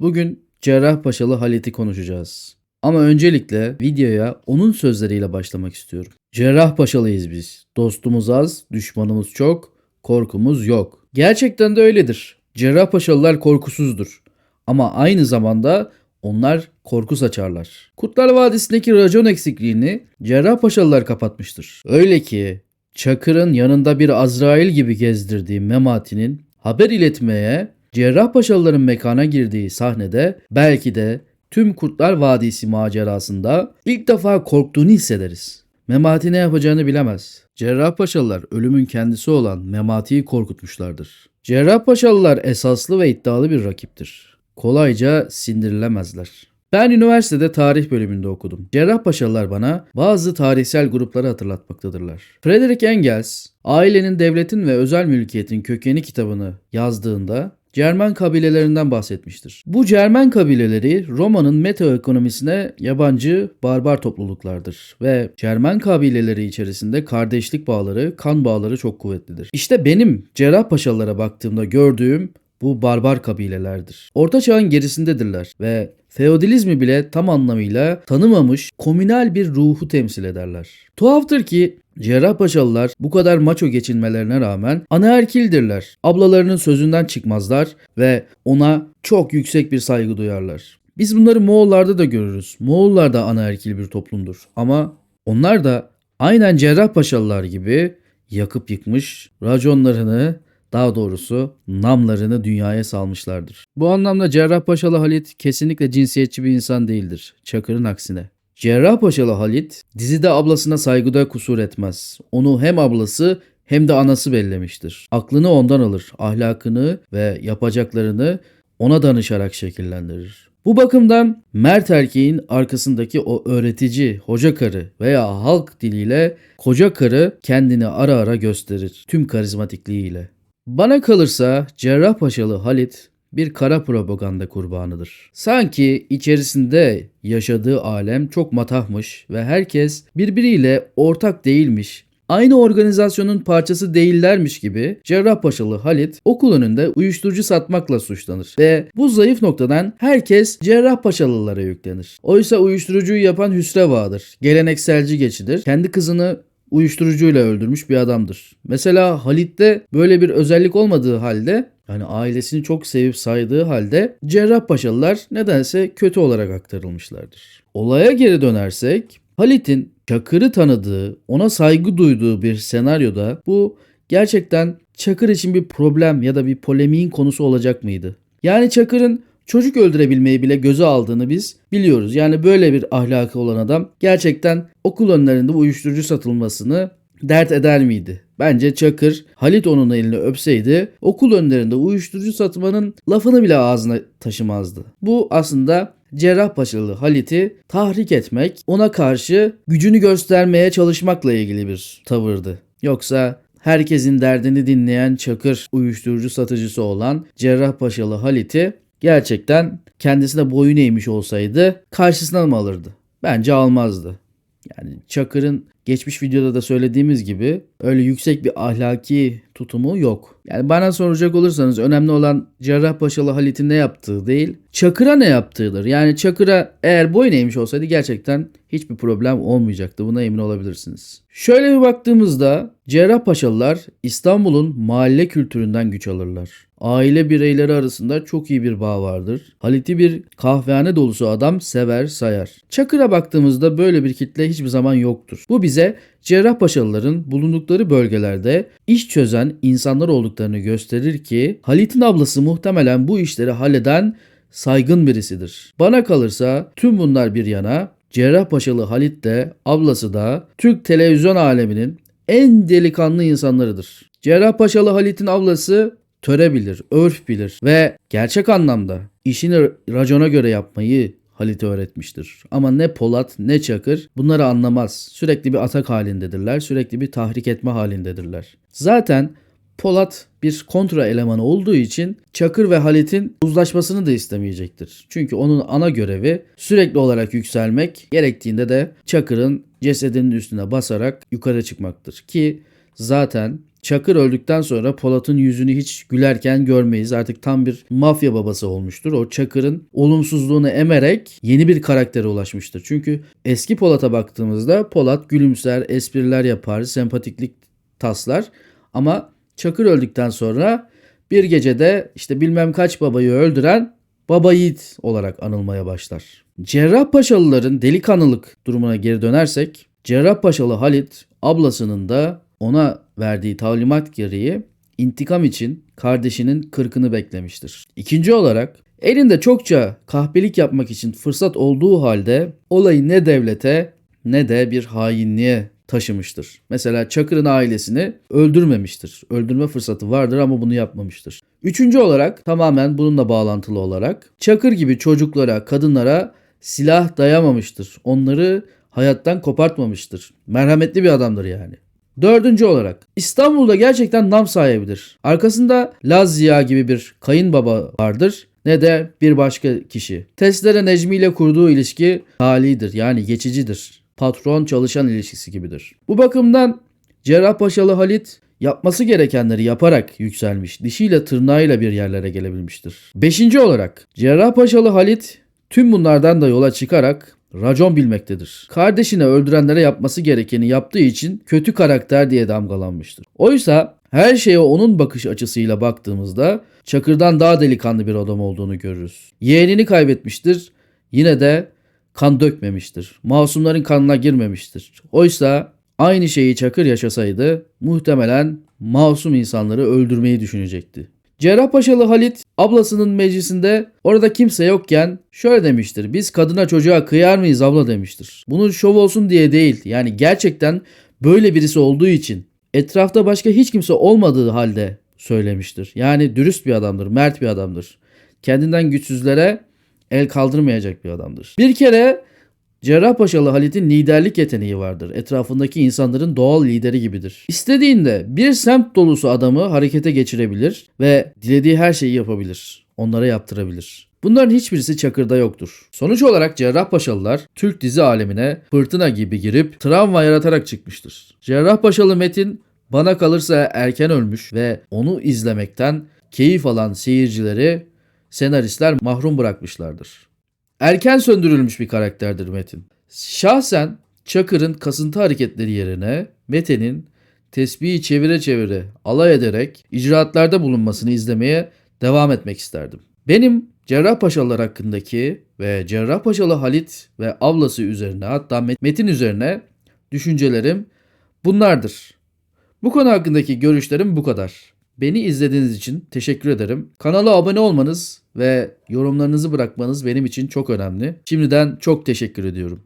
Bugün Cerrahpaşalı Halit'i konuşacağız. Ama öncelikle videoya onun sözleriyle başlamak istiyorum. Cerrahpaşalıyız biz. Dostumuz az, düşmanımız çok, korkumuz yok. Gerçekten de öyledir. Cerrahpaşalılar korkusuzdur. Ama aynı zamanda onlar korku saçarlar. Kurtlar Vadisi'ndeki racon eksikliğini Cerrahpaşalılar kapatmıştır. Öyle ki Çakır'ın yanında bir Azrail gibi gezdirdiği Memati'nin haber iletmeye Cerrahpaşalıların mekana girdiği sahnede belki de tüm Kurtlar Vadisi macerasında ilk defa korktuğunu hissederiz. Memati ne yapacağını bilemez. Cerrahpaşalılar ölümün kendisi olan Memati'yi korkutmuşlardır. Cerrahpaşalılar esaslı ve iddialı bir rakiptir. Kolayca sindirilemezler. Ben üniversitede tarih bölümünde okudum. Cerrahpaşalılar bana bazı tarihsel grupları hatırlatmaktadırlar. Frederick Engels, Ailenin Devletin ve Özel Mülkiyetin Kökeni kitabını yazdığında Cermen kabilelerinden bahsetmiştir. Bu Cermen kabileleri Roma'nın meta ekonomisine yabancı barbar topluluklardır ve Cermen kabileleri içerisinde kardeşlik bağları, kan bağları çok kuvvetlidir. İşte benim Cerrahpaşalılara baktığımda gördüğüm bu barbar kabilelerdir. Orta çağın gerisindedirler ve feodalizmi bile tam anlamıyla tanımamış komünal bir ruhu temsil ederler. Tuhaftır ki Cerrahpaşalılar bu kadar maço geçinmelerine rağmen anaerkildirler. Ablalarının sözünden çıkmazlar ve ona çok yüksek bir saygı duyarlar. Biz bunları Moğollarda da görürüz. Moğollar da anaerkil bir toplumdur. Ama onlar da aynen Cerrahpaşalılar gibi yakıp yıkmış, raconlarını daha doğrusu namlarını dünyaya salmışlardır. Bu anlamda Cerrahpaşalı Halit kesinlikle cinsiyetçi bir insan değildir. Çakır'ın aksine. Cerrahpaşalı Halit dizide ablasına saygıda kusur etmez. Onu hem ablası hem de anası bellemiştir. Aklını ondan alır, ahlakını ve yapacaklarını ona danışarak şekillendirir. Bu bakımdan mert erkeğin arkasındaki o öğretici hoca karı veya halk diliyle koca karı kendini ara ara gösterir tüm karizmatikliğiyle. Bana kalırsa Cerrahpaşalı Halit bir kara propaganda kurbanıdır. Sanki içerisinde yaşadığı alem çok matahmış ve herkes birbiriyle ortak değilmiş, aynı organizasyonun parçası değillermiş gibi Cerrahpaşalı Halit okul önünde uyuşturucu satmakla suçlanır ve bu zayıf noktadan herkes Cerrahpaşalılara yüklenir. Oysa uyuşturucuyu yapan Hüsreva'dır. Gelenekselci geçidir. Kendi kızını uyuşturucuyla öldürmüş bir adamdır. Mesela Halit'te böyle bir özellik olmadığı halde yani ailesini çok sevip saydığı halde Cerrahpaşalılar nedense kötü olarak aktarılmışlardır. Olaya geri dönersek Halit'in Çakır'ı tanıdığı, ona saygı duyduğu bir senaryoda bu gerçekten Çakır için bir problem ya da bir polemiğin konusu olacak mıydı? Yani Çakır'ın çocuk öldürebilmeyi bile göze aldığını biz biliyoruz. Yani böyle bir ahlakı olan adam gerçekten okul önlerinde uyuşturucu satılmasını dert eder miydi? Bence Çakır Halit onun elini öpseydi okul önlerinde uyuşturucu satmanın lafını bile ağzına taşımazdı. Bu aslında Cerrahpaşalı Halit'i tahrik etmek, ona karşı gücünü göstermeye çalışmakla ilgili bir tavırdı. Yoksa herkesin derdini dinleyen Çakır uyuşturucu satıcısı olan Cerrahpaşalı Halit'i gerçekten kendisine boyun eğmiş olsaydı karşısına mı alırdı? Bence almazdı. Yani Çakır'ın geçmiş videoda da söylediğimiz gibi öyle yüksek bir ahlaki tutumu yok. Yani bana soracak olursanız önemli olan Cerrahpaşalı Halit'in ne yaptığı değil, Çakır'a ne yaptığıdır. Yani Çakır'a eğer boyun eğmiş olsaydı gerçekten hiçbir problem olmayacaktı. Buna emin olabilirsiniz. Şöyle bir baktığımızda Cerrahpaşalılar İstanbul'un mahalle kültüründen güç alırlar. Aile bireyleri arasında çok iyi bir bağ vardır. Halit'i bir kahvehane dolusu adam sever sayar. Çakır'a baktığımızda böyle bir kitle hiçbir zaman yoktur. Bu bize Cerrahpaşalıların bulundukları bölgelerde iş çözen insanlar olduklarını gösterir ki Halit'in ablası muhtemelen bu işleri halleden saygın birisidir. Bana kalırsa tüm bunlar bir yana Cerrahpaşalı Halit de ablası da Türk televizyon aleminin en delikanlı insanlarıdır. Cerrahpaşalı Halit'in ablası töre bilir, örf bilir ve gerçek anlamda işini racona göre yapmayı Halit'e öğretmiştir. Ama ne Polat ne Çakır bunları anlamaz. Sürekli bir atak halindedirler, sürekli bir tahrik etme halindedirler. Zaten Polat bir kontra elemanı olduğu için Çakır ve Halit'in uzlaşmasını da istemeyecektir. Çünkü onun ana görevi sürekli olarak yükselmek, gerektiğinde de Çakır'ın cesedinin üstüne basarak yukarı çıkmaktır. Ki zaten Çakır öldükten sonra Polat'ın yüzünü hiç gülerken görmeyiz. Artık tam bir mafya babası olmuştur. O Çakır'ın olumsuzluğunu emerek yeni bir karaktere ulaşmıştır. Çünkü eski Polat'a baktığımızda Polat gülümser, espriler yapar, sempatiklik taslar. Ama Çakır öldükten sonra bir gecede işte bilmem kaç babayı öldüren Baba Yiğit olarak anılmaya başlar. Cerrahpaşalıların delikanlılık durumuna geri dönersek, Cerrahpaşalı Halit ablasının da ona verdiği talimat gereği intikam için kardeşinin kırkını beklemiştir. İkinci olarak elinde çokça kahpelik yapmak için fırsat olduğu halde olayı ne devlete ne de bir hainliğe taşımıştır. Mesela Çakır'ın ailesini öldürmemiştir. Öldürme fırsatı vardır ama bunu yapmamıştır. Üçüncü olarak tamamen bununla bağlantılı olarak Çakır gibi çocuklara, kadınlara silah dayamamıştır. Onları hayattan kopartmamıştır. Merhametli bir adamdır yani. Dördüncü olarak İstanbul'da gerçekten nam sahibidir. Arkasında Laz Ziya gibi bir kayınbaba vardır ne de bir başka kişi. Testere Necmi ile kurduğu ilişki halidir yani geçicidir. Patron çalışan ilişkisi gibidir. Bu bakımdan Cerrahpaşalı Halit yapması gerekenleri yaparak yükselmiş, dişiyle tırnağıyla bir yerlere gelebilmiştir. Beşinci olarak Cerrahpaşalı Halit tüm bunlardan da yola çıkarak racon bilmektedir. Kardeşini öldürenlere yapması gerekeni yaptığı için kötü karakter diye damgalanmıştır. Oysa her şeye onun bakış açısıyla baktığımızda Çakır'dan daha delikanlı bir adam olduğunu görürüz. Yeğenini kaybetmiştir, yine de kan dökmemiştir. Masumların kanına girmemiştir. Oysa aynı şeyi Çakır yaşasaydı muhtemelen masum insanları öldürmeyi düşünecekti. Cerrahpaşalı Halit ablasının meclisinde orada kimse yokken şöyle demiştir. Biz kadına çocuğa kıyar mıyız abla demiştir. Bunun şov olsun diye değil. Yani gerçekten böyle birisi olduğu için etrafta başka hiç kimse olmadığı halde söylemiştir. Yani dürüst bir adamdır, mert bir adamdır. Kendinden güçsüzlere el kaldırmayacak bir adamdır. Bir kere Cerrahpaşalı Halit'in liderlik yeteneği vardır. Etrafındaki insanların doğal lideri gibidir. İstediğinde bir semt dolusu adamı harekete geçirebilir ve dilediği her şeyi yapabilir. Onlara yaptırabilir. Bunların hiçbirisi Çakır'da yoktur. Sonuç olarak Cerrahpaşalılar Türk dizi alemine fırtına gibi girip travma yaratarak çıkmıştır. Cerrahpaşalı Metin bana kalırsa erken ölmüş ve onu izlemekten keyif alan seyircileri senaristler mahrum bırakmışlardır. Erken söndürülmüş bir karakterdir Metin. Şahsen Çakır'ın kasıntı hareketleri yerine Mete'nin tesbihi çevire çevire alay ederek icraatlarda bulunmasını izlemeye devam etmek isterdim. Benim Cerrahpaşalılar hakkındaki ve Cerrahpaşalı Halit ve ablası üzerine hatta Metin üzerine düşüncelerim bunlardır. Bu konu hakkındaki görüşlerim bu kadar. Beni izlediğiniz için teşekkür ederim. Kanala abone olmanız ve yorumlarınızı bırakmanız benim için çok önemli. Şimdiden çok teşekkür ediyorum.